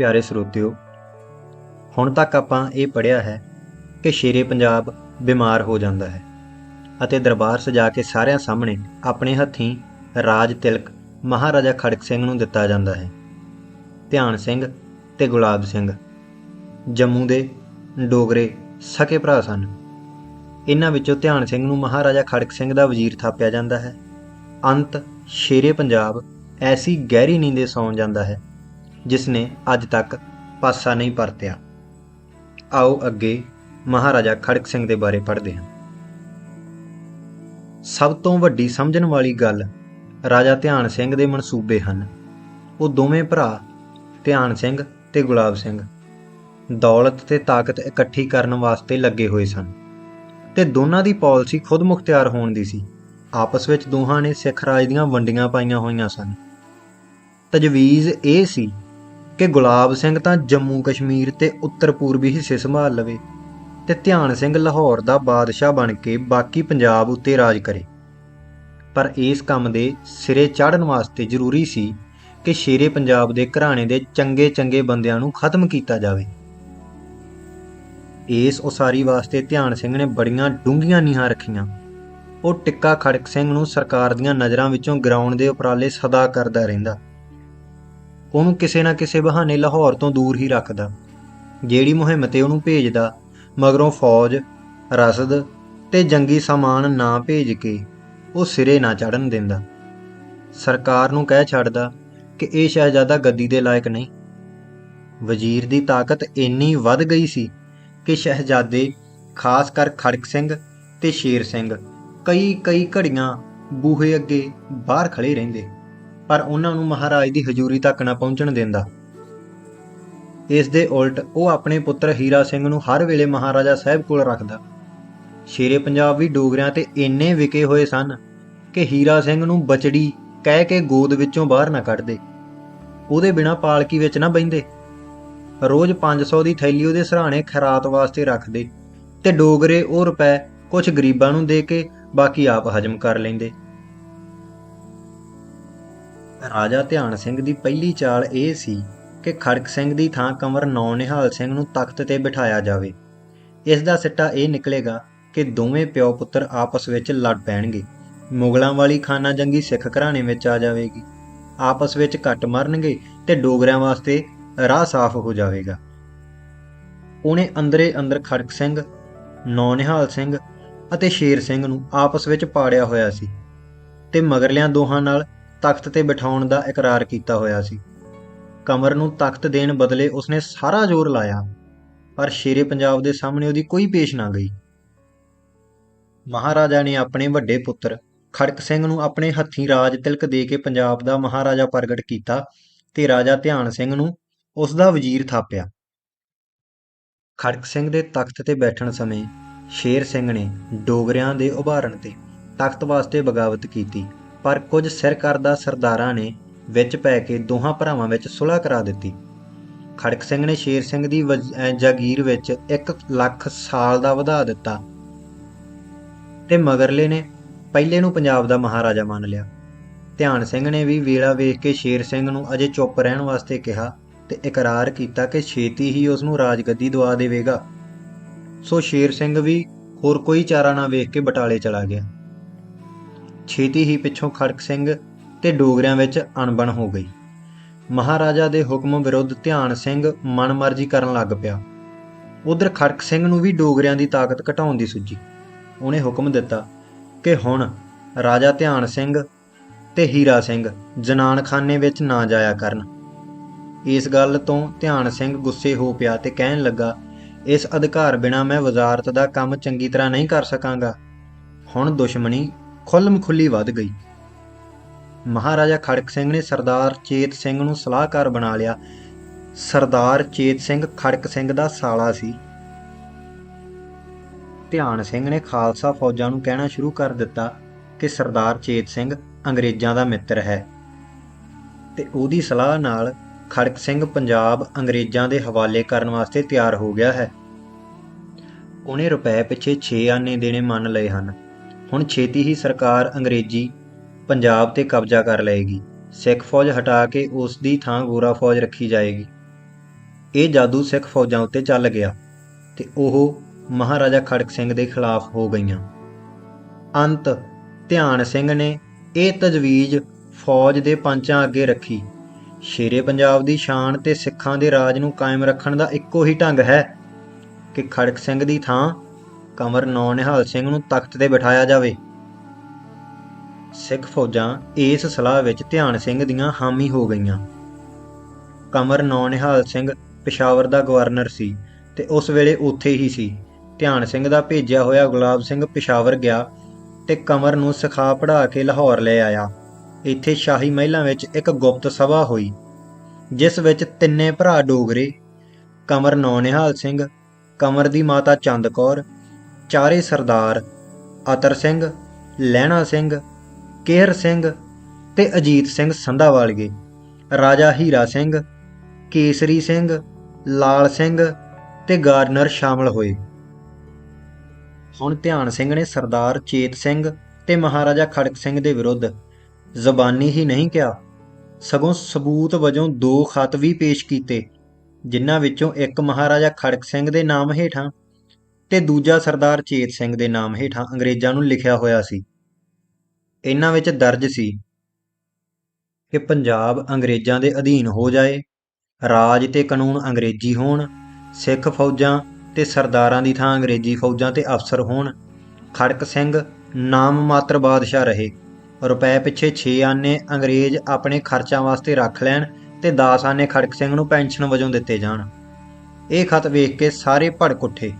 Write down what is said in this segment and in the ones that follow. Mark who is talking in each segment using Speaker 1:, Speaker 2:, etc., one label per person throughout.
Speaker 1: ਪਿਆਰੇ ਸਰੋਤਿਓ ਹੁਣ ਤੱਕ ਆਪਾਂ ਇਹ ਪੜਿਆ ਹੈ ਕਿ ਸ਼ੇਰੇ ਪੰਜਾਬ ਬਿਮਾਰ ਹੋ ਜਾਂਦਾ ਹੈ ਅਤੇ ਦਰਬਾਰ ਸਜਾ ਕੇ ਸਾਰਿਆਂ ਸਾਹਮਣੇ ਆਪਣੇ ਹੱਥੀਂ ਰਾਜ ਤਿਲਕ ਮਹਾਰਾਜਾ ਖੜਕ ਸਿੰਘ ਨੂੰ ਦਿੱਤਾ ਜਾਂਦਾ ਹੈ। ਧਿਆਨ ਸਿੰਘ ਤੇ ਗੁਲਾਬ ਸਿੰਘ, ਜੰਮੂ ਦੇ ਡੋਗਰੇ ਸਕੇ ਭਰਾ ਸਨ। ਇਹਨਾਂ ਵਿੱਚੋਂ ਧਿਆਨ ਸਿੰਘ ਨੂੰ ਮਹਾਰਾਜਾ ਖੜਕ ਸਿੰਘ ਦਾ ਵਜ਼ੀਰ ਥਾਪਿਆ ਜਾਂਦਾ ਹੈ। ਅੰਤ ਸ਼ੇਰੇ ਪੰਜਾਬ ਐਸੀ ਗਹਿਰੀ ਨੀਂਦੇ ਸੌਂ ਜਾਂਦਾ ਹੈ ਜਿਸ ਨੇ ਅੱਜ ਤੱਕ ਪਾਸਾ ਨਹੀਂ ਪਰਤਿਆ। ਆਓ ਅੱਗੇ ਮਹਾਰਾਜਾ ਖੜਕ ਸਿੰਘ ਦੇ ਬਾਰੇ ਪੜ੍ਹਦੇ ਹਾਂ। ਸਭ ਤੋਂ ਵੱਡੀ ਸਮਝਣ ਵਾਲੀ ਗੱਲ ਰਾਜਾ ਧਿਆਨ ਸਿੰਘ ਦੇ ਮਨਸੂਬੇ ਹਨ। ਉਹ ਦੋਵੇਂ ਭਰਾ ਧਿਆਨ ਸਿੰਘ ਤੇ ਗੁਲਾਬ ਸਿੰਘ। ਦੌਲਤ ਤੇ ਤਾਕਤ ਇਕੱਠੀ ਕਰਨ ਵਾਸਤੇ ਲੱਗੇ ਹੋਏ ਸਨ ਤੇ ਦੋਨਾਂ ਦੀ ਪਾਲਿਸੀ ਖੁਦ ਮੁਖਤਿਆਰ ਹੋਣ ਦੀ ਸੀ। ਆਪਸ ਵਿੱਚ ਦੋਹਾਂ ਨੇ ਸਿੱਖ ਰਾਜ ਦੀਆਂ ਵੰਡੀਆਂ ਪਾਈਆਂ ਹੋਈਆਂ ਸਨ। ਤਜਵੀਜ਼ ਇਹ ਸੀ ਕਿ ਗੁਲਾਬ ਸਿੰਘ ਤਾਂ ਜੰਮੂ ਕਸ਼ਮੀਰ ਤੇ ਉੱਤਰ ਪੂਰਬੀ ਹਿੱਸੇ ਸੰਭਾਲ ਲਵੇ ਤੇ ਧਿਆਨ ਸਿੰਘ ਲਾਹੌਰ ਦਾ ਬਾਦਸ਼ਾਹ ਬਣ ਕੇ ਬਾਕੀ ਪੰਜਾਬ ਉੱਤੇ ਰਾਜ ਕਰੇ। ਪਰ ਇਸ ਕੰਮ ਦੇ ਸਿਰੇ ਚੜ੍ਹਨ ਵਾਸਤੇ ਜ਼ਰੂਰੀ ਸੀ ਕਿ ਸ਼ੇਰੇ ਪੰਜਾਬ ਦੇ ਘਰਾਣੇ ਦੇ ਚੰਗੇ ਚੰਗੇ ਬੰਦਿਆਂ ਨੂੰ ਖਤਮ ਕੀਤਾ ਜਾਵੇ। ਇਸ ਉਸਾਰੀ ਵਾਸਤੇ ਧਿਆਨ ਸਿੰਘ ਨੇ ਬੜੀਆਂ ਡੂੰਘੀਆਂ ਨੀਹਾਂ ਰੱਖੀਆਂ। ਉਹ ਟਿੱਕਾ ਖੜਕ ਸਿੰਘ ਨੂੰ ਸਰਕਾਰ ਦੀਆਂ ਨਜ਼ਰਾਂ ਵਿੱਚੋਂ ਗਰਾਉਣ ਦੇ ਉਪਰਾਲੇ ਸਦਾ ਕਰਦਾ ਰਹਿੰਦਾ। ਉਹਨੂੰ ਕਿਸੇ ਨਾ ਕਿਸੇ ਬਹਾਨੇ ਲਾਹੌਰ ਤੋਂ ਦੂਰ ਹੀ ਰੱਖਦਾ। ਜਿਹੜੀ ਮੁਹਿੰਮ ਤੇ ਉਹਨੂੰ ਭੇਜਦਾ, ਮਗਰੋਂ ਫੌਜ, ਰਸਦ ਤੇ ਜੰਗੀ ਸਾਮਾਨ ਨਾ ਭੇਜ ਕੇ ਉਹ ਸਿਰੇ ਨਾ ਚੜਨ ਦਿੰਦਾ। ਸਰਕਾਰ ਨੂੰ ਕਹਿ ਛੱਡਦਾ ਕਿ ਇਹ ਸ਼ਹਿਜ਼ਾਦਾ ਗੱਦੀ ਦੇ ਲਾਇਕ ਨਹੀਂ। ਵਜ਼ੀਰ ਦੀ ਤਾਕਤ ਇੰਨੀ ਵੱਧ ਗਈ ਸੀ ਕਿ ਸ਼ਹਿਜ਼ਾਦੇ, ਖਾਸ ਕਰ ਖੜਕ ਸਿੰਘ ਤੇ ਸ਼ੇਰ ਸਿੰਘ ਕਈ ਕਈ ਘੜੀਆਂ ਬੂਹੇ ਅੱਗੇ ਬਾਹਰ ਖੜੇ ਰਹਿੰਦੇ। ਪਰ ਉਹਨਾਂ ਨੂੰ ਮਹਾਰਾਜ ਦੀ ਹਜ਼ੂਰੀ ਤੱਕ ਨਾ ਪਹੁੰਚਣ ਦਿੰਦਾ। ਇਸ ਦੇ ਉਲਟ ਉਹ ਆਪਣੇ ਪੁੱਤਰ ਹੀਰਾ ਸਿੰਘ ਨੂੰ ਹਰ ਵੇਲੇ ਮਹਾਰਾਜਾ ਸਾਹਿਬ ਕੋਲ ਰੱਖਦਾ। ਸ਼ੇਰੇ ਪੰਜਾਬ ਵੀ ਡੋਗਰਿਆਂ ਤੇ ਇੰਨੇ ਵਿਕੇ ਹੋਏ ਸਨ ਕਿ ਹੀਰਾ ਸਿੰਘ ਨੂੰ ਬਚੜੀ ਕਹਿ ਕੇ ਗੋਦ ਵਿੱਚੋਂ ਬਾਹਰ ਨਾ ਕੱਢਦੇ। ਉਹਦੇ ਬਿਨਾ ਪਾਲਕੀ ਵਿੱਚ ਨਾ ਬੈੰਦੇ ਰੋਜ਼ 500 ਦੀ ਥੈਲੀ ਉਹਦੇ ਸਰਾਣੇ ਖਰਾਤ ਵਾਸਤੇ ਰੱਖਦੇ ਤੇ ਡੋਗਰੇ ਉਹ ਰੁਪਏ ਕੁਝ ਗਰੀਬਾਂ ਨੂੰ ਦੇ ਕੇ ਬਾਕੀ ਆਪ ਹਜਮ ਕਰ ਲੈਂਦੇ। ਰਾਜਾ ਧਿਆਨ ਸਿੰਘ ਦੀ ਪਹਿਲੀ ਚਾਲ ਇਹ ਸੀ ਕਿ ਖੜਕ ਸਿੰਘ ਦੀ ਥਾਂ ਕੰਵਰ ਨੌ ਨਿਹਾਲ ਸਿੰਘ ਨੂੰ ਤਖਤ ਤੇ ਬਿਠਾਇਆ ਜਾਵੇ। ਇਸ ਦਾ ਸਿੱਟਾ ਇਹ ਨਿਕਲੇਗਾ ਕਿ ਦੋਵੇਂ ਪਿਓ ਪੁੱਤਰ ਆਪਸ ਵਿੱਚ ਲੜ ਪੈਣਗੇ। ਮੁਗਲਾਂ ਵਾਲੀ ਖਾਨਾ ਜੰਗੀ ਸਿੱਖ ਘਰਾਣੇ ਵਿੱਚ ਆ ਜਾਵੇਗੀ। ਆਪਸ ਵਿੱਚ ਕੱਟ ਮਰਨਗੇ ਤੇ ਡੋਗਰਿਆਂ ਵਾਸਤੇ ਰਾਹ ਸਾਫ਼ ਹੋ ਜਾਵੇਗਾ। ਉਹਨੇ ਅੰਦਰੇ ਅੰਦਰ ਖੜਕ ਸਿੰਘ, ਨੌ ਨਿਹਾਲ ਸਿੰਘ ਅਤੇ ਸ਼ੇਰ ਸਿੰਘ ਨੂੰ ਆਪਸ ਵਿੱਚ ਪਾੜਿਆ ਹੋਇਆ ਸੀ ਤੇ ਮਗਰਲਿਆਂ ਦੋਹਾਂ ਨਾਲ ਤਖਤ ਤੇ ਬਿਠਾਉਣ ਦਾ ਇਕਰਾਰ ਕੀਤਾ ਹੋਇਆ ਸੀ। ਕਮਰ ਨੂੰ ਤਖਤ ਦੇਣ ਬਦਲੇ ਉਸਨੇ ਸਾਰਾ ਜ਼ੋਰ ਲਾਇਆ, ਪਰ ਸ਼ੇਰੇ ਪੰਜਾਬ ਦੇ ਸਾਹਮਣੇ ਉਹਦੀ ਕੋਈ ਪੇਸ਼ ਨਾ ਗਈ। ਮਹਾਰਾਜਾ ਨੇ ਆਪਣੇ ਵੱਡੇ ਪੁੱਤਰ ਖੜਕ ਸਿੰਘ ਨੂੰ ਆਪਣੇ ਹੱਥੀਂ ਰਾਜ ਤਿਲਕ ਦੇ ਕੇ ਪੰਜਾਬ ਦਾ ਮਹਾਰਾਜਾ ਪ੍ਰਗਟ ਕੀਤਾ ਤੇ ਰਾਜਾ ਧਿਆਨ ਸਿੰਘ ਨੂੰ ਉਸ ਦਾ ਵਜ਼ੀਰ ਥਾਪਿਆ। ਖੜਕ ਸਿੰਘ ਦੇ ਤਖਤ ਤੇ ਬੈਠਣ ਸਮੇਂ ਸ਼ੇਰ ਸਿੰਘ ਨੇ ਡੋਗਰਿਆਂ ਦੇ ਉਭਾਰਨ ਤੇ ਤਖਤ ਵਾਸਤੇ ਬਗਾਵਤ ਕੀਤੀ। ਪਰ ਕੁਝ ਸਿਰ ਕਰਦਾ ਸਰਦਾਰਾਂ ਨੇ ਵਿੱਚ ਪੈ ਕੇ ਦੋਹਾਂ ਭਰਾਵਾਂ ਵਿੱਚ ਸੁਲ੍ਹਾ ਕਰਾ ਦਿੱਤੀ। ਖੜਕ ਸਿੰਘ ਨੇ ਸ਼ੇਰ ਸਿੰਘ ਦੀ ਵਜ਼- ਜਾਗੀਰ ਵਿੱਚ 1 ਲੱਖ ਸਾਲ ਦਾ ਵਧਾ ਦਿੱਤਾ ਤੇ ਮਗਰਲੇ ਨੇ ਪਹਿਲੇ ਨੂੰ ਪੰਜਾਬ ਦਾ ਮਹਾਰਾਜਾ ਮੰਨ ਲਿਆ। ਧਿਆਨ ਸਿੰਘ ਨੇ ਵੀ ਵੇਲਾ ਵੇਖ ਕੇ ਸ਼ੇਰ ਸਿੰਘ ਨੂੰ ਅਜੇ ਚੁੱਪ ਰਹਿਣ ਵਾਸਤੇ ਕਿਹਾ ਤੇ ਇਕਰਾਰ ਕੀਤਾ ਕਿ ਛੇਤੀ ਹੀ ਉਸ ਨੂੰ ਰਾਜਗੱਦੀ ਦਵਾ ਦੇਵੇਗਾ। ਸੋ ਸ਼ੇਰ ਸਿੰਘ ਵੀ ਹੋਰ ਕੋਈ ਚਾਰਾ ਨਾ ਵੇਖ ਕੇ ਬਟਾਲੇ ਚਲਾ ਗਿਆ। ਛੇਤੀ ਹੀ ਪਿੱਛੋਂ ਖੜਕ ਸਿੰਘ ਤੇ ਡੋਗਰਿਆਂ ਵਿੱਚ ਅਣਬਣ ਹੋ ਗਈ। ਮਹਾਰਾਜਾ ਦੇ ਹੁਕਮ ਵਿਰੁੱਧ ਧਿਆਨ ਸਿੰਘ ਮਨਮਰਜ਼ੀ ਕਰਨ ਲੱਗ ਪਿਆ। ਉਧਰ ਖੜਕ ਸਿੰਘ ਨੂੰ ਵੀ ਡੋਗਰਿਆਂ ਦੀ ਤਾਕਤ ਘਟਾਉਣ ਦੀ ਸੁੱਝੀ। ਉਹਨੇ ਹੁਕਮ ਦਿੱਤਾ ਕਿ ਹੁਣ ਰਾਜਾ ਧਿਆਨ ਸਿੰਘ ਤੇ ਹੀਰਾ ਸਿੰਘ ਜਨਾਨਖਾਨੇ ਵਿੱਚ ਨਾ ਜਾਇਆ ਕਰਨ। ਇਸ ਗੱਲ ਤੋਂ ਧਿਆਨ ਸਿੰਘ ਗੁੱਸੇ ਹੋ ਪਿਆ ਤੇ ਕਹਿਣ ਲੱਗਾ, ਇਸ ਅਧਿਕਾਰ ਬਿਨਾ ਮੈਂ ਵਜ਼ਾਰਤ ਦਾ ਕੰਮ ਚੰਗੀ ਤਰ੍ਹਾਂ ਨਹੀਂ ਕਰ ਸਕਾਂਗਾ। ਹੁਣ ਦੁਸ਼ਮਣੀ ਖੁੱਲਮ ਖੁੱਲੀ ਵੱਧ ਗਈ। ਮਹਾਰਾਜਾ ਖੜਕ ਸਿੰਘ ਨੇ ਸਰਦਾਰ ਚੇਤ ਸਿੰਘ ਨੂੰ ਸਲਾਹਕਾਰ ਬਣਾ ਲਿਆ। ਸਰਦਾਰ ਚੇਤ ਸਿੰਘ ਖੜਕ ਸਿੰਘ ਦਾ ਸਾਲਾ ਸੀ। ਧਿਆਨ ਸਿੰਘ ਨੇ ਖਾਲਸਾ ਫੌਜਾਂ ਨੂੰ ਕਹਿਣਾ ਸ਼ੁਰੂ ਕਰ ਦਿੱਤਾ ਕਿ ਸਰਦਾਰ ਚੇਤ ਸਿੰਘ ਅੰਗਰੇਜ਼ਾਂ ਦਾ ਮਿੱਤਰ ਹੈ। ਤੇ ਉਹਦੀ ਸਲਾਹ ਨਾਲ ਖੜਕ ਸਿੰਘ ਪੰਜਾਬ ਅੰਗਰੇਜ਼ਾਂ ਦੇ ਹਵਾਲੇ ਕਰਨ ਵਾਸਤੇ ਤਿਆਰ ਹੋ ਗਿਆ ਹੈ। ਉਹਨੇ ਰੁਪਏ ਪਿੱਛੇ 6 ਆਨੇ ਦੇਣੇ ਮੰਨ ਲਏ ਹਨ। ਹੁਣ ਛੇਤੀ ਹੀ ਸਰਕਾਰ ਅੰਗਰੇਜ਼ੀ, ਪੰਜਾਬ ਤੇ ਕਬਜ਼ਾ ਕਰ ਲਏਗੀ। ਸਿੱਖ ਫੌਜ ਹਟਾ ਕੇ ਉਸ ਦੀ ਥਾਂ ਗੋਰਾ ਫੌਜ ਰੱਖੀ ਜਾਏਗੀ। ਇਹ ਜਾਦੂ ਸਿੱਖ ਫੌਜਾਂ ਉੱਤੇ ਚੱਲ ਗਿਆ ਤੇ ਉਹ ਮਹਾਰਾਜਾ ਖੜਕ ਸਿੰਘ ਦੇ ਖਿਲਾਫ ਹੋ ਗਈਆਂ। ਅੰਤ, ਧਿਆਨ ਸਿੰਘ ਨੇ ਇਹ ਤਜਵੀਜ਼ ਫੌਜ ਦੇ ਪੰਚਾਂ ਅੱਗੇ ਰੱਖੀ। ਸ਼ੇਰੇ ਪੰਜਾਬ ਦੀ ਸ਼ਾਨ ਤੇ ਸਿੱਖਾਂ ਦੇ ਰਾਜ ਨੂੰ ਕਾਇਮ ਰੱਖਣ ਦਾ ਇੱਕੋ ਹੀ ਢੰਗ ਹੈ ਕਿ ਖੜਕ ਸਿੰਘ ਦੀ ਥਾਂ ਕਮਰ ਨੌ ਨਿਹਾਲ ਸਿੰਘ ਨੂੰ ਤਖਤ ਤੇ ਬਿਠਾਇਆ ਜਾਵੇ। ਸਿੱਖ ਫੌਜਾਂ ਇਸ ਸਲਾਹ ਵਿੱਚ ਧਿਆਨ ਸਿੰਘ ਦੀਆਂ ਹਾਮੀ ਹੋ ਗਈਆਂ। ਕਮਰ ਨੌ ਨਿਹਾਲ ਸਿੰਘ ਪਿਸ਼ਾਵਰ ਦਾ ਗਵਰਨਰ ਸੀ ਤੇ ਉਸ ਵੇਲੇ ਉੱਥੇ ਹੀ ਸੀ। ਧਿਆਨ ਸਿੰਘ ਦਾ ਭੇਜਿਆ ਹੋਇਆ ਗੁਲਾਬ ਸਿੰਘ ਪਿਸ਼ਾਵਰ ਗਿਆ ਤੇ ਕਮਰ ਨੂੰ ਸਿਖਾ ਪੜ੍ਹਾ ਕੇ ਲਾਹੌਰ ਲੈ ਆਇਆ। ਇੱਥੇ ਸ਼ਾਹੀ ਮਹਿਲਾਂ ਵਿੱਚ ਇੱਕ ਗੁਪਤ ਸਭਾ ਹੋਈ, ਜਿਸ ਵਿੱਚ ਤਿੰਨੇ ਭਰਾ ਡੋਗਰੇ, ਕਮਰ ਨੌ ਨਿਹਾਲ ਸਿੰਘ, ਕਮਰ ਦੀ ਮਾਤਾ ਚੰਦ ਕੌਰ ਚਾਰੇ ਸਰਦਾਰ ਅਤਰ ਸਿੰਘ, ਲਹਿਣਾ ਸਿੰਘ, ਕੇਹਰ ਸਿੰਘ ਤੇ ਅਜੀਤ ਸਿੰਘ ਸੰਧਾਵਾਲਗੇ ਰਾਜਾ ਹੀਰਾ ਸਿੰਘ, ਕੇਸਰੀ ਸਿੰਘ, ਲਾਲ ਸਿੰਘ ਤੇ ਗਾਰਨਰ ਸ਼ਾਮਲ ਹੋਏ। ਹੁਣ ਧਿਆਨ ਸਿੰਘ ਨੇ ਸਰਦਾਰ ਚੇਤ ਸਿੰਘ ਤੇ ਮਹਾਰਾਜਾ ਖੜਕ ਸਿੰਘ ਦੇ ਵਿਰੁੱਧ ਜ਼ਬਾਨੀ ਹੀ ਨਹੀਂ ਕਿਹਾ। ਸਗੋਂ ਸਬੂਤ ਵਜੋਂ ਦੋ ਖਤ ਵੀ ਪੇਸ਼ ਕੀਤੇ, ਜਿਨ੍ਹਾਂ ਵਿੱਚੋਂ ਇੱਕ ਮਹਾਰਾਜਾ ਖੜਕ ਸਿੰਘ ਦੇ ਨਾਮ ਹੇਠਾਂ ਤੇ ਦੂਜਾ ਸਰਦਾਰ ਚੇਤ ਸਿੰਘ ਦੇ ਨਾਮ ਹੇਠਾਂ ਅੰਗਰੇਜ਼ਾਂ ਨੂੰ ਲਿਖਿਆ ਹੋਇਆ ਸੀ। ਇਹਨਾਂ ਵਿੱਚ ਦਰਜ ਸੀ ਕਿ ਪੰਜਾਬ ਅੰਗਰੇਜ਼ਾਂ ਦੇ ਅਧੀਨ ਹੋ ਜਾਏ, ਰਾਜ ਤੇ ਕਾਨੂੰਨ ਅੰਗਰੇਜ਼ੀ ਹੋਣ, ਸਿੱਖ ਫੌਜਾਂ ਤੇ ਸਰਦਾਰਾਂ ਦੀ ਥਾਂ ਅੰਗਰੇਜ਼ੀ ਫੌਜਾਂ ਤੇ ਅਫਸਰ ਹੋਣ, ਖੜਕ ਸਿੰਘ ਨਾਮ ਮਾਤਰ ਬਾਦਸ਼ਾਹ ਰਹੇ, ਰੁਪਏ ਪਿੱਛੇ 6 ਆਨੇ ਅੰਗਰੇਜ਼ ਆਪਣੇ ਖਰਚਾਂ ਵਾਸਤੇ ਰੱਖ ਲੈਣ ਤੇ 10 ਆਨੇ ਖੜਕ ਸਿੰਘ ਨੂੰ ਪੈਨਸ਼ਨ ਵਜੋਂ ਦਿੱਤੇ ਜਾਣ। ਇਹ ਖਤ ਵੇਖ ਕੇ ਸਾਰੇ ਭੜਕ ਉੱਠੇ।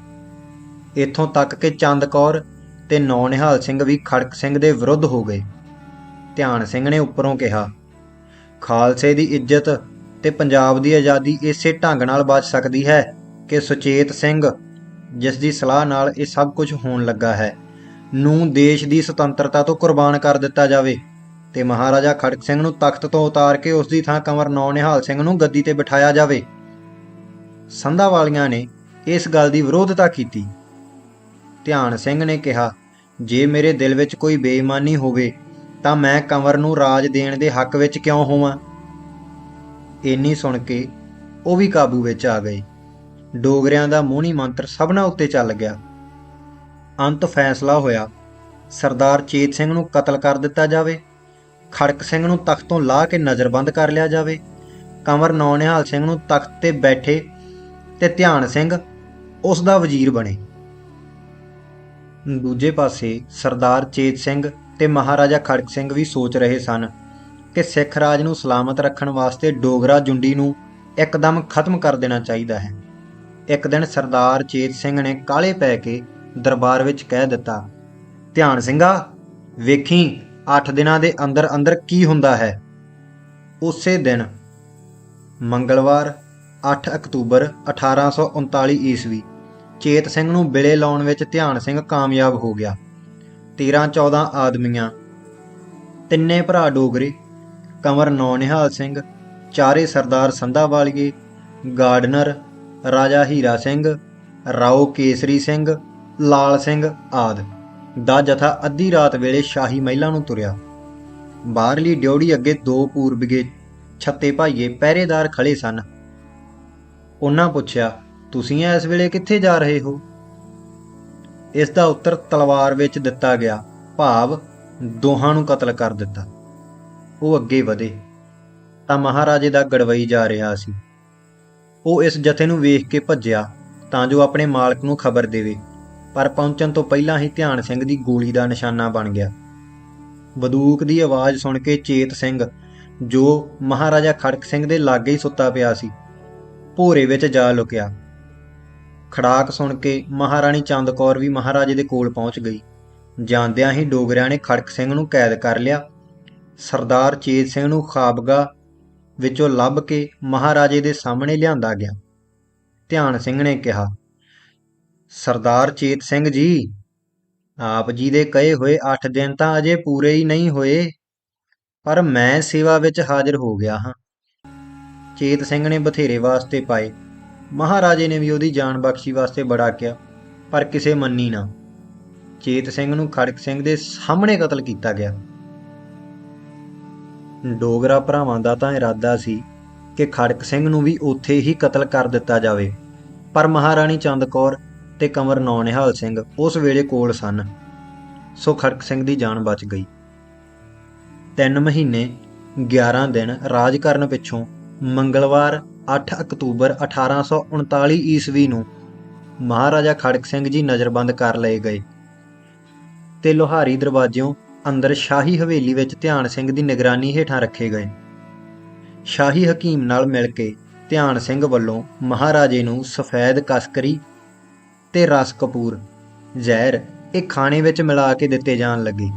Speaker 1: ਇੱਥੋਂ ਤੱਕ ਕਿ ਚੰਦ ਕੌਰ ਤੇ ਨੌ ਨਿਹਾਲ ਸਿੰਘ ਵੀ ਖੜਕ ਸਿੰਘ ਦੇ ਵਿਰੁੱਧ ਹੋ ਗਏ। ਧਿਆਨ ਸਿੰਘ ਨੇ ਉੱਪਰੋਂ ਕਿਹਾ, ਖਾਲਸੇ ਦੀ ਇੱਜ਼ਤ ਤੇ ਪੰਜਾਬ ਦੀ ਆਜ਼ਾਦੀ ਇਸੇ ਢੰਗ ਨਾਲ ਬਚ ਸਕਦੀ ਹੈ ਕਿ ਸੁਚੇਤ ਸਿੰਘ, ਜਿਸ ਦੀ ਸਲਾਹ ਨਾਲ ਇਹ ਸਭ ਕੁਝ ਹੋਣ ਲੱਗਾ ਹੈ, ਨੂੰ ਦੇਸ਼ ਦੀ ਸੁਤੰਤਰਤਾ ਤੋਂ ਕੁਰਬਾਨ ਕਰ ਦਿੱਤਾ ਜਾਵੇ ਤੇ ਮਹਾਰਾਜਾ ਖੜਕ ਸਿੰਘ ਨੂੰ ਤਖਤ ਤੋਂ ਉਤਾਰ ਕੇ ਉਸ ਦੀ ਥਾਂ ਕੰਵਰ ਨੌ ਨਿਹਾਲ ਸਿੰਘ ਨੂੰ ਗੱਦੀ ਤੇ ਬਿਠਾਇਆ ਜਾਵੇ। ਸੰਧਾ ਵਾਲੀਆਂ ਨੇ ਇਸ ਗੱਲ ਦੀ ਵਿਰੋਧਤਾ ਕੀਤੀ। ਧਿਆਨ ਸਿੰਘ ਨੇ ਕਿਹਾ, ਜੇ ਮੇਰੇ ਦਿਲ ਵਿੱਚ ਕੋਈ ਬੇਈਮਾਨੀ ਹੋਵੇ, ਤਾਂ ਮੈਂ ਕੰਵਰ ਨੂੰ ਰਾਜ ਦੇਣ ਦੇ ਹੱਕ ਵਿੱਚ ਕਿਉਂ ਹੋਵਾਂ? ਇੰਨੀ ਸੁਣ ਕੇ ਉਹ ਵੀ ਕਾਬੂ ਵਿੱਚ ਆ ਗਏ ਡੋਗਰਿਆਂ ਦਾ ਮੋਹਣੀ ਮੰਤਰ ਸਭਨਾ ਉੱਤੇ ਚੱਲ ਗਿਆ। ਅੰਤ ਫੈਸਲਾ ਹੋਇਆ, ਸਰਦਾਰ ਚੇਤ ਸਿੰਘ ਨੂੰ ਕਤਲ ਕਰ ਦਿੱਤਾ ਜਾਵੇ, ਖੜਕ ਸਿੰਘ ਨੂੰ ਤਖਤ ਤੋਂ ਲਾਹ ਕੇ ਨਜ਼ਰਬੰਦ ਕਰ ਲਿਆ ਜਾਵੇ ਕੰਵਰ ਨੌ ਨਿਹਾਲ ਸਿੰਘ ਨੂੰ ਤਖਤ ਤੇ ਬੈਠੇ ਤੇ ਧਿਆਨ ਸਿੰਘ ਉਸ ਦਾ ਵਜ਼ੀਰ ਬਣੇ। ਦੂਜੇ ਪਾਸੇ ਸਰਦਾਰ ਚੇਤ ਸਿੰਘ ਤੇ ਮਹਾਰਾਜਾ ਖੜਕ ਸਿੰਘ ਵੀ ਸੋਚ ਰਹੇ ਸਨ ਕਿ ਸਿੱਖ ਰਾਜ ਨੂੰ ਸਲਾਮਤ ਰੱਖਣ ਵਾਸਤੇ ਡੋਗਰਾ ਜੁੰਡੀ ਨੂੰ ਇੱਕਦਮ ਖਤਮ ਕਰ ਦੇਣਾ ਚਾਹੀਦਾ ਹੈ। ਇੱਕ ਦਿਨ ਸਰਦਾਰ ਚੇਤ ਸਿੰਘ ਨੇ ਕਾਲੇ ਪੈ ਕੇ ਦਰਬਾਰ ਵਿੱਚ ਕਹਿ ਦਿੱਤਾ, ਧਿਆਨ ਸਿੰਘਾ, ਵੇਖੀ 8 ਦਿਨਾਂ ਦੇ ਅੰਦਰ ਅੰਦਰ ਕੀ ਹੁੰਦਾ ਹੈ। ਉਸੇ ਦਿਨ ਮੰਗਲਵਾਰ 8 ਅਕਤੂਬਰ 1839 ਈਸਵੀ ਚੇਤ ਸਿੰਘ ਨੂੰ ਬਿਲੇ ਲਾਉਣ ਵਿੱਚ ਧਿਆਨ ਸਿੰਘ ਕਾਮਯਾਬ ਹੋ ਗਿਆ। 13-14 ਆਦਮੀਆਂ, ਤਿੰਨੇ ਭਰਾ ਡੋਗਰੇ ਕੰਵਰ ਨੌ ਨਿਹਾਲ ਸਿੰਘ, ਚਾਰੇ ਸਰਦਾਰ ਸੰਧਾ ਵਾਲੀਏ ਗਾਰਡਨਰ ਰਾਜਾ ਹੀਰਾ ਸਿੰਘ, ਰਾਓ ਕੇਸਰੀ ਸਿੰਘ, ਲਾਲ ਸਿੰਘ ਆਦ ਦਾ ਜਥਾ ਅੱਧੀ ਰਾਤ ਵੇਲੇ ਸ਼ਾਹੀ ਮਹਿਲਾਂ ਨੂੰ ਤੁਰਿਆ। ਬਾਹਰਲੀ ਡਿਉੜੀ ਅੱਗੇ ਦੋ ਪੂਰਬੀਏ ਛੱਤੇ ਭਾਈਏ ਪਹਿਰੇਦਾਰ ਖੜੇ ਸਨ। ਉਹਨਾਂ ਪੁੱਛਿਆ ਤੁਸੀਂ ਇਸ ਵੇਲੇ ਕਿੱਥੇ ਜਾ ਰਹੇ ਹੋ? ਇਸ ਦਾ ਉੱਤਰ ਤਲਵਾਰ ਵਿੱਚ ਦਿੱਤਾ ਗਿਆ। ਭਾਵ ਦੋਹਾਂ ਨੂੰ ਕਤਲ ਕਰ ਦਿੱਤਾ। ਉਹ ਅੱਗੇ ਵਧੇ। ਤਾਂ ਮਹਾਰਾਜੇ ਦਾ ਗੜਵਈ ਜਾ ਰਿਹਾ ਸੀ। ਉਹ ਇਸ ਜਥੇ ਨੂੰ ਵੇਖ ਕੇ ਭੱਜਿਆ, ਤਾਂ ਜੋ ਆਪਣੇ ਮਾਲਕ ਨੂੰ ਖਬਰ ਦੇਵੇ। ਪਰ ਪਹੁੰਚਣ ਤੋਂ ਪਹਿਲਾਂ ਹੀ ਧਿਆਨ ਸਿੰਘ ਦੀ ਗੋਲੀ ਦਾ ਨਿਸ਼ਾਨਾ ਬਣ ਗਿਆ। ਬੰਦੂਕ ਦੀ ਆਵਾਜ਼ ਸੁਣ ਕੇ ਚੇਤ ਸਿੰਘ, ਜੋ ਮਹਾਰਾਜਾ ਖੜਕ ਸਿੰਘ ਦੇ ਲਾਗੇ ਹੀ ਸੁੱਤਾ ਪਿਆ ਸੀ, ਭੋਰੇ ਵਿੱਚ ਜਾ ਲੁਕਿਆ। ਖੜਾਕ ਸੁਣ ਕੇ ਮਹਾਰਾਣੀ ਚੰਦ ਕੌਰ ਵੀ ਮਹਾਰਾਜੇ ਦੇ ਕੋਲ ਪਹੁੰਚ ਗਈ। ਜਾਂਦਿਆਂ ਹੀ ਡੋਗਰਿਆਂ ਨੇ ਖੜਕ ਸਿੰਘ ਨੂੰ ਕੈਦ ਕਰ ਲਿਆ। ਸਰਦਾਰ ਚੇਤ ਸਿੰਘ ਨੂੰ ਖਾਬਗਾ ਵਿੱਚੋਂ ਲੱਭ ਕੇ ਮਹਾਰਾਜੇ ਦੇ ਸਾਹਮਣੇ ਲਿਆਂਦਾ ਗਿਆ। ਧਿਆਨ ਸਿੰਘ ਨੇ ਕਿਹਾ, ਸਰਦਾਰ ਚੇਤ ਸਿੰਘ ਜੀ, ਆਪ ਜੀ ਦੇ ਕਹੇ ਹੋਏ 8 ਦਿਨ ਤਾਂ ਅਜੇ ਪੂਰੇ ਹੀ ਨਹੀਂ ਹੋਏ, ਪਰ ਮੈਂ ਸੇਵਾ ਵਿੱਚ ਹਾਜ਼ਰ ਹੋ ਗਿਆ ਹਾਂ। ਚੇਤ ਸਿੰਘ ਨੇ ਬਥੇਰੇ ਵਾਸਤੇ ਪਾਏ। ਮਹਾਰਾਜੇ ਨੇ ਵੀ ਉਹਦੀ ਜਾਨ ਬਖਸ਼ੀ ਵਾਸਤੇ ਬੜਾ ਕਿਹਾ, ਪਰ ਕਿਸੇ ਮੰਨੀ ਨਾ। ਚੇਤ ਸਿੰਘ ਨੂੰ ਖੜਕ ਸਿੰਘ ਦੇ ਸਾਹਮਣੇ ਕਤਲ ਕੀਤਾ ਗਿਆ। ਡੋਗਰਾ ਭਰਾਵਾਂ ਦਾ ਤਾਂ ਇਰਾਦਾ ਸੀ ਕਿ ਖੜਕ ਸਿੰਘ ਨੂੰ ਵੀ ਉੱਥੇ ਹੀ ਕਤਲ ਕਰ ਦਿੱਤਾ ਜਾਵੇ, ਪਰ ਮਹਾਰਾਣੀ ਚੰਦ ਕੌਰ ਤੇ ਕੰਵਰ ਨੌਨਿਹਾਲ ਸਿੰਘ ਉਸ ਵੇਲੇ ਕੋਲ ਸਨ, ਸੋ ਖੜਕ ਸਿੰਘ ਦੀ ਜਾਨ ਬਚ ਗਈ। ਤਿੰਨ ਮਹੀਨੇ 11 ਦਿਨ ਰਾਜ ਕਰਨ ਪਿੱਛੋਂ ਮੰਗਲਵਾਰ 8 ਅਕਤੂਬਰ 1839 ਈਸਵੀ ਨੂੰ ਮਹਾਰਾਜਾ ਖੜਕ ਸਿੰਘ ਜੀ ਨਜ਼ਰਬੰਦ ਕਰ ਲਏ ਗਏ ਤੇ ਲੋਹਾਰੀ ਦਰਵਾਜ਼ਿਓਂ ਅੰਦਰ ਸ਼ਾਹੀ ਹਵੇਲੀ ਵਿੱਚ ਧਿਆਨ ਸਿੰਘ ਦੀ ਨਿਗਰਾਨੀ ਹੇਠਾਂ ਰੱਖੇ ਗਏ। ਸ਼ਾਹੀ ਹਕੀਮ ਨਾਲ ਮਿਲ ਕੇ ਧਿਆਨ ਸਿੰਘ ਵੱਲੋਂ ਮਹਾਰਾਜੇ ਨੂੰ ਸਫੈਦ ਕਸਕਰੀ ਤੇ ਰਸ ਕਪੂਰ, ਜ਼ਹਿਰ ਇਹ ਖਾਣੇ ਵਿੱਚ ਮਿਲਾ ਕੇ ਦਿੱਤੇ ਜਾਣ ਲੱਗੇ।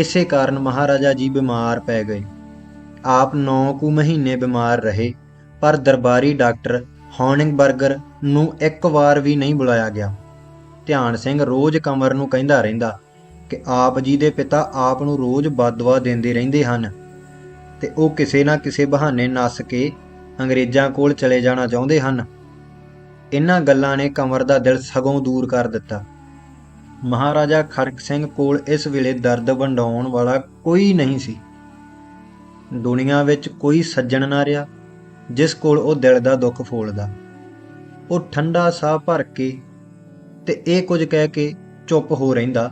Speaker 1: ਇਸੇ ਕਾਰਨ ਮਹਾਰਾਜਾ ਜੀ ਬਿਮਾਰ ਪੈ ਗਏ। ਆਪ 9 ਕੁ ਮਹੀਨੇ ਬਿਮਾਰ ਰਹੇ ਪਰ ਦਰਬਾਰੀ ਡਾਕਟਰ ਹੌਨਿੰਗਬਰਗਰ ਨੂੰ ਇੱਕ ਵਾਰ ਵੀ ਨਹੀਂ ਬੁਲਾਇਆ ਗਿਆ। ਧਿਆਨ ਸਿੰਘ ਰੋਜ਼ ਕਮਰ ਨੂੰ ਕਹਿੰਦਾ ਰਹਿੰਦਾ ਕਿ ਆਪ ਜੀ ਦੇ ਪਿਤਾ ਆਪ ਨੂੰ ਰੋਜ਼ ਬਦਦੁਆ ਦਿੰਦੇ ਰਹਿੰਦੇ ਹਨ ਤੇ ਉਹ ਕਿਸੇ ਨਾ ਕਿਸੇ ਬਹਾਨੇ ਨੱਸ ਕੇ ਅੰਗਰੇਜ਼ਾਂ ਕੋਲ ਚਲੇ ਜਾਣਾ ਚਾਹੁੰਦੇ ਹਨ। ਇਹਨਾਂ ਗੱਲਾਂ ਨੇ ਕਮਰ ਦਾ ਦਿਲ ਸਗੋਂ ਦੂਰ ਕਰ ਦਿੱਤਾ। ਮਹਾਰਾਜਾ ਖੜਕ ਸਿੰਘ ਕੋਲ ਇਸ ਵੇਲੇ ਦਰਦ ਵੰਡਾਉਣ ਵਾਲਾ ਕੋਈ ਨਹੀਂ ਸੀ। ਦੁਨੀਆ ਵਿੱਚ ਕੋਈ ਸੱਜਣ ਨਾ ਰਿਹਾ। ਜਿਸ ਕੋਲ ਉਹ ਦਿਲ ਦਾ ਦੁੱਖ ਫੋਲਦਾ। ਉਹ ਠੰਡਾ ਸਾਹ ਭਰ ਕੇ ਤੇ ਇਹ ਕੁਝ ਕਹਿ ਕੇ ਚੁੱਪ ਹੋ ਰਹਿੰਦਾ।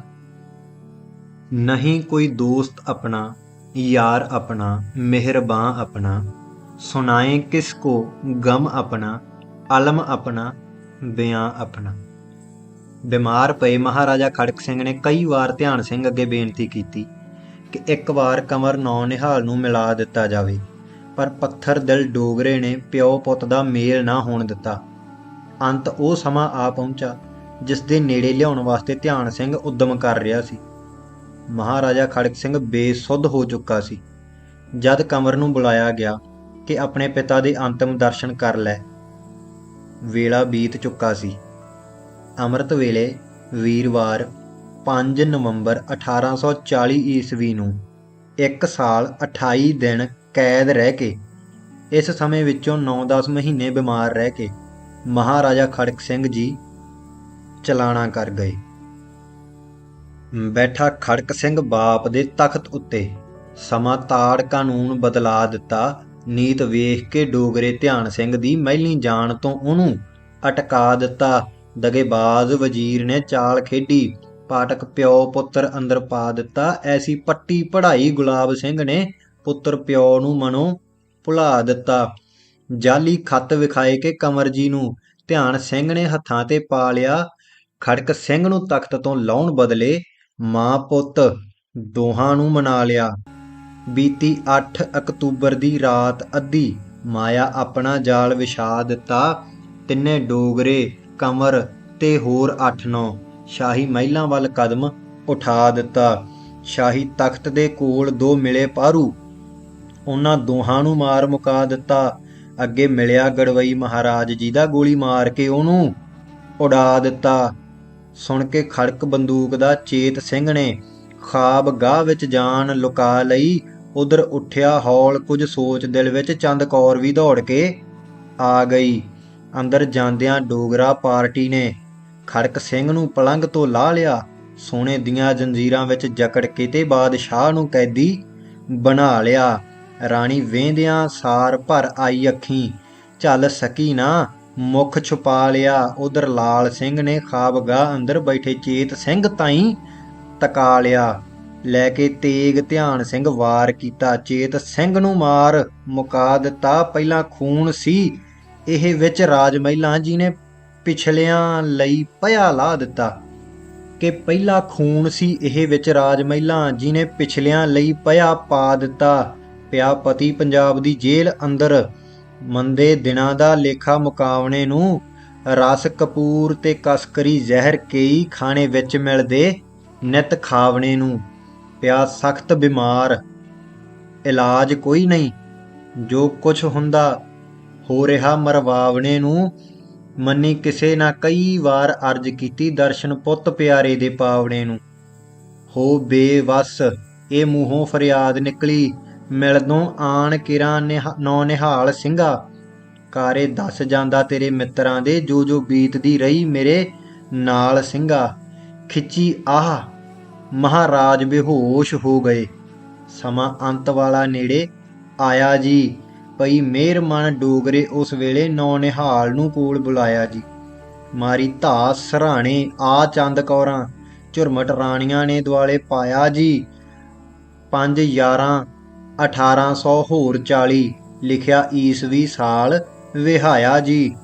Speaker 1: ਨਹੀਂ ਕੋਈ ਦੋਸਤ ਆਪਣਾ, ਯਾਰ ਆਪਣਾ, ਮਿਹਰਬਾਨ ਆਪਣਾ, ਸੁਣਾਏ ਕਿਸ ਕੋ ਗਮ ਆਪਣਾ, ਅਲਮ ਆਪਣਾ ਬਿਆਂ ਆਪਣਾ। ਬਿਮਾਰ ਪਏ ਮਹਾਰਾਜਾ ਖੜਕ ਸਿੰਘ ਨੇ ਕਈ ਵਾਰ ਧਿਆਨ ਸਿੰਘ ਅੱਗੇ ਬੇਨਤੀ ਕੀਤੀ ਕਿ ਇੱਕ ਵਾਰ ਕਮਰ ਨੌ ਨਿਹਾਲ ਨੂੰ ਮਿਲਾ ਦਿੱਤਾ ਜਾਵੇ। ਪਰ ਪੱਥਰ ਦਿਲ ਡੋਗਰੇ ਨੇ ਪਿਓ ਪੁੱਤ ਦਾ ਮੇਲ ਨਾ ਹੋਣ ਦਿੱਤਾ। ਅੰਤ ਉਹ ਸਮਾਂ ਆ ਪਹੁੰਚਾ ਜਿਸ ਦੇ ਨੇੜੇ ਲਿਆਉਣ ਵਾਸਤੇ ਧਿਆਨ ਸਿੰਘ ਉਦਮ ਕਰ ਰਿਹਾ ਸੀ। ਮਹਾਰਾਜਾ ਖੜਕ ਸਿੰਘ ਬੇਸੁੱਧ ਹੋ ਚੁੱਕਾ ਸੀ। ਜਦ ਕਮਰ ਨੂੰ ਬੁਲਾਇਆ ਗਿਆ ਕਿ ਆਪਣੇ ਪਿਤਾ ਦੇ ਅੰਤਮ ਦਰਸ਼ਨ ਕਰ ਲੈ। ਵੇਲਾ ਬੀਤ ਚੁੱਕਾ ਸੀ। ਅੰਮ੍ਰਿਤ ਵੇਲੇ ਵੀਰਵਾਰ 5 ਨਵੰਬਰ 1840 ਈਸਵੀ ਨੂੰ 1 ਸਾਲ 28 ਦਿਨ ਕੈਦ ਰਹਿ ਕੇ, ਇਸ ਸਮੇਂ ਵਿੱਚੋਂ 9-10 ਮਹੀਨੇ ਬਿਮਾਰ ਰਹਿ ਕੇ, ਮਹਾਰਾਜਾ ਖੜਕ ਸਿੰਘ ਜੀ ਚਲਾਣਾ ਕਰ ਗਏ। ਬੈਠਾ ਖੜਕ ਸਿੰਘ ਬਾਪ ਦੇ ਤਖਤ ਉੱਤੇ, ਸਮਾਂ ਤਾੜ ਕਾਨੂੰਨ ਬਦਲਾ ਦਿੱਤਾ, ਨੀਤ ਵੇਖ ਕੇ ਡੋਗਰੇ ਧਿਆਨ ਸਿੰਘ ਦੀ ਮਹਿਲੀ ਜਾਣ ਤੋਂ ਉਹਨੂੰ ਅਟਕਾ ਦਿੱਤਾ। ਦਗੇਬਾਜ਼ ਵਜ਼ੀਰ ਨੇ ਚਾਲ ਖੇਡੀ ਪਾਟਕ ਪਿਓ ਪੁੱਤਰ ਅੰਦਰ ਪਾ ਦਿੱਤਾ। ਐਸੀ ਪੱਟੀ ਪੜਾਈ ਗੁਲਾਬ ਸਿੰਘ ਨੇ ਪੁੱਤਰ ਪਿਓ ਨੂੰ ਮਨੋਂ ਭੁਲਾ ਦਿੱਤਾ। ਜਾਲੀ ਖੱਤ ਵਿਖਾਏ ਕੇ ਕਮਰ ਜੀ ਨੂੰ ਧਿਆਨ ਸਿੰਘ ਨੇ ਹੱਥਾਂ ਤੇ ਪਾ ਲਿਆ। ਖੜਕ ਸਿੰਘ ਨੂੰ ਤਖਤ ਤੋਂ ਲਾਉਣ ਬਦਲੇ ਮਾਂ ਪੁੱਤ ਦੋਹਾਂ ਨੂੰ ਮਨਾ ਲਿਆ। ਬੀਤੀ 8 ਅਕਤੂਬਰ ਦੀ ਰਾਤ ਅੱਧੀ ਮਾਇਆ ਆਪਣਾ ਜਾਲ ਵਿਛਾ ਦਿੱਤਾ। ਤਿੰਨੇ ਡੋਗਰੇ, ਕਮਰ ਤੇ ਹੋਰ 8-9 ਸ਼ਾਹੀ ਮਹਿਲਾਂ ਵੱਲ ਕਦਮ ਉਠਾ ਦਿੱਤਾ। ਸ਼ਾਹੀ ਤਖਤ ਦੇ ਕੋਲ ਦੋ ਮਿਲੇ ਪਾਰੂ ਉਹਨਾਂ ਦੋਹਾਂ ਨੂੰ ਮਾਰ ਮੁਕਾ ਦਿੱਤਾ। ਅੱਗੇ ਮਿਲਿਆ ਗੜਵਈ ਮਹਾਰਾਜ ਜੀ ਦਾ ਗੋਲੀ ਮਾਰ ਕੇ ਉਹਨੂੰ ਉਡਾ ਦਿੱਤਾ। ਸੁਣ ਕੇ ਖੜਕ ਬੰਦੂਕ ਦਾ ਚੇਤ ਸਿੰਘ ਨੇ ਖਾਬ ਗਾਹ ਵਿੱਚ ਜਾਨ ਲੁਕਾ ਲਈ, ਉਧਰ ਉੱਠਿਆ ਹੌਲ ਕੁਝ ਸੋਚ ਦਿਲ ਵਿੱਚ ਚੰਦ ਕੌਰ ਵੀ ਦੌੜ ਕੇ ਆ ਗਈ। ਅੰਦਰ ਜਾਂਦਿਆਂ ਡੋਗਰਾ ਪਾਰਟੀ ਨੇ ਖੜਕ ਸਿੰਘ ਨੂੰ ਪਲੰਗ ਤੋਂ ਲਾਹ ਲਿਆ। ਸੋਨੇ ਦੀਆਂ ਜੰਜੀਰਾਂ ਵਿੱਚ ਜਕੜ ਕੇ ਤੇ ਬਾਦਸ਼ਾਹ ਨੂੰ ਕੈਦੀ ਬਣਾ ਲਿਆ। ਰਾਣੀ ਵੇਂਦਿਆਂ ਸਾਰ ਭਰ ਆਈ ਅੱਖੀਂ। ਚੱਲ ਸਕੀ ਨਾ, ਮੁਖ ਛੁਪਾ ਲਿਆ। ਉਧਰ ਲਾਲ ਸਿੰਘ ਨੇ ਖਾਬਗਾਹ ਅੰਦਰ ਬੈਠੇ ਚੇਤ ਸਿੰਘ ਤਾਈਂ ਤਕਾ ਲਿਆ। ਲੈ ਕੇ ਤੇਗ ਧਿਆਨ ਸਿੰਘ ਵਾਰ ਕੀਤਾ। ਚੇਤ ਸਿੰਘ ਨੂੰ ਮਾਰ ਮੁਕਾ ਦਿੱਤਾ। ਪਹਿਲਾਂ ਖੂਨ ਸੀ। ਇਹ ਵਿੱਚ ਰਾਜ ਮਹਿਲਾ ਜੀ ਨੇ ਪਿਛਲਿਆਂ ਲਈ ਪਿਆ ਲਾ ਦਿੱਤਾ ਕਿ ਪਹਿਲਾ ਖੂਨ ਸੀ। ਇਹ ਵਿੱਚ ਰਾਜ ਮਹਿਲਾ ਜੀ ਨੇ ਪਿਛਲਿਆਂ ਲਈ ਪਿਆ ਪਾ ਦਿੱਤਾ। ਪਿਆ ਪਤੀ ਪੰਜਾਬ ਦੀ ਜੇਲ੍ਹ ਅੰਦਰ। ਮੰਦੇ ਦਿਨਾਂ ਦਾ ਲੇਖਾ ਮੁਕਾਵਣੇ ਨੂੰ ਰਸ ਕਪੂਰ ਤੇ ਕਸਕਰੀ ਜ਼ਹਿਰ ਕਈ ਖਾਣੇ ਵਿੱਚ ਮਿਲਦੇ ਨਿਤ ਖਾਵਣੇ ਨੂੰ। ਪਿਆ ਸਖਤ ਬਿਮਾਰ। ਇਲਾਜ ਕੋਈ ਨਹੀਂ। ਜੋ ਕੁਝ ਹੁੰਦਾ ਹੋ ਰਿਹਾ ਮਰਵਾਵਣੇ ਨੂੰ। ਮੰਨੀ ਕਿਸੇ ਨਾ ਕਈ ਵਾਰ ਅਰਜ ਕੀਤੀ ਦਰਸ਼ਨ ਪੁੱਤ ਪਿਆਰੇ ਦੇ ਪਾਵਣੇ ਨੂੰ। ਹੋ ਬੇਵਸ। ਇਹ ਮੂੰਹੋਂ ਫਰਿਆਦ ਨਿਕਲੀ। ਮਿਲਦੋਂ ਆਣ ਕਿਰਾਂ ਨੌ ਨਿਹਾਲ ਸਿੰਘਾ। ਕਾਰੇ ਦੱਸ ਜਾਂਦਾ ਤੇਰੇ ਮਿੱਤਰਾਂ ਦੇ, ਜੋ ਜੋ ਬੀਤਦੀ ਰਹੀ ਮੇਰੇ ਨਾਲ ਸਿੰਘਾ। ਖਿੱਚੀ ਆਹ, ਮਹਾਰਾਜ ਬੇਹੋਸ਼ ਹੋ ਗਏ। ਸਮਾਂ ਅੰਤ ਵਾਲਾ ਨੇੜੇ ਆਇਆ ਜੀ। ਪਈ ਮਿਹਰ ਮਨ ਡੋਗਰੇ ਉਸ ਵੇਲੇ ਨੌ ਨਿਹਾਲ ਨੂੰ ਕੋਲ ਬੁਲਾਇਆ ਜੀ। ਮਾਰੀ ਧਾ ਸਰਾਣੇ, ਆ ਚੰਦ ਕੌਰਾਂ, ਝੁਰਮਟ ਰਾਣੀਆਂ ਨੇ ਦੁਆਲੇ ਪਾਇਆ ਜੀ। 5 11 1800 ਹੋਰ 40 ਲਿਖਿਆ ਈਸਵੀ ਸਾਲ ਵਿਹਾਇਆ ਜੀ।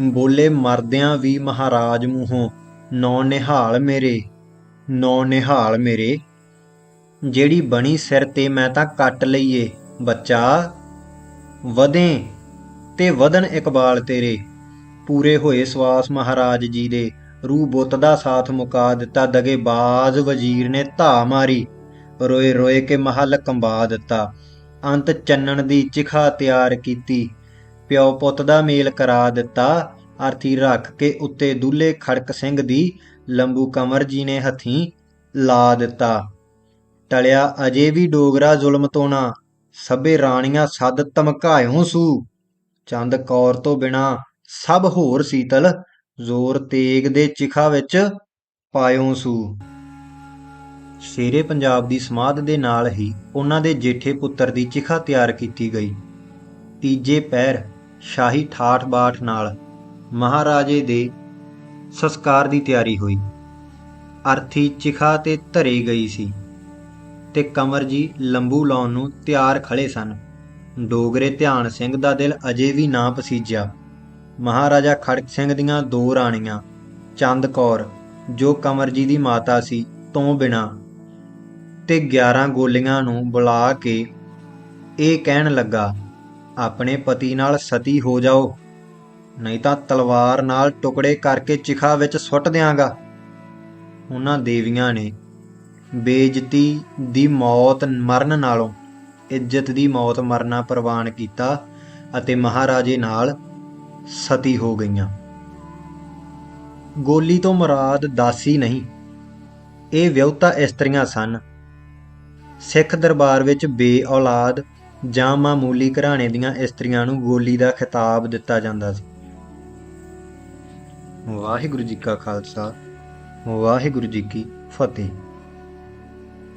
Speaker 1: ਬੋਲੇ ਮਰਦਿਆਂ ਵੀ ਮਹਾਰਾਜ ਮੂੰਹੋਂ, ਨੌ ਨਿਹਾਲ ਮੇਰੇ, ਨੌ ਨਿਹਾਲ ਮੇਰੇ, ਜਿਹੜੀ ਬਣੀ ਸਿਰ ਤੇ ਮੈਂ ਤਾਂ ਕੱਟ ਲਈਏ, ਬੱਚਾ, ਵਧੇ ਤੇ ਵਧਨ ਇਕਬਾਲ ਤੇਰੇ। ਪੂਰੇ ਹੋਏ ਸਵਾਸ ਮਹਾਰਾਜ ਜੀ ਦੇ, ਰੂਹ ਬੁੱਤ ਦਾ ਸਾਥ ਮੁਕਾ ਦਿੱਤਾ, ਦਗੇ ਬਾਜ਼ ਵਜ਼ੀਰ ਨੇ ਧਾ ਮਾਰੀ ਰੋਏ ਰੋਏ ਕੇ ਮਹਲ ਕੰਬਾ ਦਿੱਤਾ। ਅੰਤ ਚੰਨਣ ਦੀ ਚਿਖਾ ਤਿਆਰ ਕੀਤੀ। ਪਿਓ ਪੁੱਤ ਦਾ ਮੇਲ ਕਰਾ ਦਿੱਤਾ। ਅਰਥੀ ਰੱਖ ਕੇ ਉੱਤੇ ਦੁੱਲੇ ਖੜਕ ਸਿੰਘ ਦੀ ਲੰਬੂ ਕਮਰ ਜੀ ਨੇ ਹੱਥੀ ਲਾ ਦਿੱਤਾ। ਟਲਿਆ ਅਜੇ ਵੀ ਡੋਗਰਾ ਜ਼ੁਲਮ ਤੋਂ ਨਾ। ਸਭੇ ਰਾਣੀਆਂ ਸਦ ਧਮਕਾਇਓ ਸੂ। ਚੰਦ ਕੌਰ ਤੋਂ ਬਿਨਾ ਸਭ ਹੋਰ ਸੀਤਲ ਜ਼ੋਰ ਤੇਗ ਦੇ ਚਿਖਾ ਵਿੱਚ ਪਾਇਓ ਸੂ। ਸ਼ੇਰੇ ਪੰਜਾਬ ਦੀ ਸਮਾਧ ਦੇ ਨਾਲ ਹੀ ਉਹਨਾਂ ਦੇ ਜੇਠੇ ਪੁੱਤਰ ਦੀ ਚਿਖਾ ਤਿਆਰ ਕੀਤੀ ਗਈ। ਤੀਜੇ ਪੈਰ ਸ਼ਾਹੀ ਠਾਠ ਬਾਠ ਨਾਲ ਮਹਾਰਾਜੇ ਦੇ ਸੰਸਕਾਰ ਦੀ ਤਿਆਰੀ ਹੋਈ। ਅਰਥੀ ਚਿਖਾ ਤੇ ਧਰੀ ਗਈ ਸੀ ਤੇ ਕਮਰ ਜੀ ਲੰਬੂ ਲਾਉਣ ਨੂੰ ਤਿਆਰ ਖੜੇ ਸਨ। ਡੋਗਰੇ ਧਿਆਨ ਸਿੰਘ ਦਾ ਦਿਲ ਅਜੇ ਵੀ ਨਾ ਪਸੀਜਿਆ। ਮਹਾਰਾਜਾ ਖੜਕ ਸਿੰਘ ਦੀਆਂ ਦੋ ਰਾਣੀਆਂ, ਚੰਦ ਕੌਰ, ਜੋ ਕਮਰ ਜੀ ਦੀ ਮਾਤਾ ਸੀ, ਤੋਂ ਬਿਨਾ ਤੇ 11 ਗੋਲੀਆਂ ਨੂੰ ਬੁਲਾ ਕੇ ਇਹ ਕਹਿਣ ਲੱਗਾ, ਆਪਣੇ ਪਤੀ ਨਾਲ ਸਤੀ ਹੋ ਜਾਓ, ਨਹੀਂ ਤਾਂ ਤਲਵਾਰ ਨਾਲ ਟੁਕੜੇ ਕਰਕੇ ਚਿਖਾ ਵਿੱਚ ਸੁੱਟ ਦਿਆਂਗਾ। ਉਹਨਾਂ ਦੇਵੀਆਂ ਨੇ ਬੇਇੱਜ਼ਤੀ ਦੀ ਮੌਤ ਮਰਨ ਨਾਲੋਂ ਇੱਜ਼ਤ ਦੀ ਮੌਤ ਮਰਨਾ ਪ੍ਰਵਾਨ ਕੀਤਾ ਅਤੇ ਮਹਾਰਾਜੇ ਨਾਲ ਸਤੀ ਹੋ ਗਈਆਂ। ਗੋਲੀ ਤੋਂ ਮੁਰਾਦ ਦਾਸੀ ਨਹੀਂ, ਇਹ ਵਿਆਹੁਤਾ ਇਸਤਰੀਆਂ ਸਨ। ਸਿੱਖ ਦਰਬਾਰ ਵਿੱਚ ਬੇ ਔਲਾਦ ਜਾਂ ਮਾਮੂਲੀ ਘਰਾਣੇ ਦੀਆਂ ਇਸਤਰੀਆਂ ਨੂੰ ਗੋਲੀ ਦਾ ਖਿਤਾਬ ਦਿੱਤਾ ਜਾਂਦਾ ਸੀ। ਵਾਹਿਗੁਰੂ ਜੀ ਕਾ ਖਾਲਸਾ, ਵਾਹਿਗੁਰੂ ਜੀ ਕੀ ਫਤਿਹ।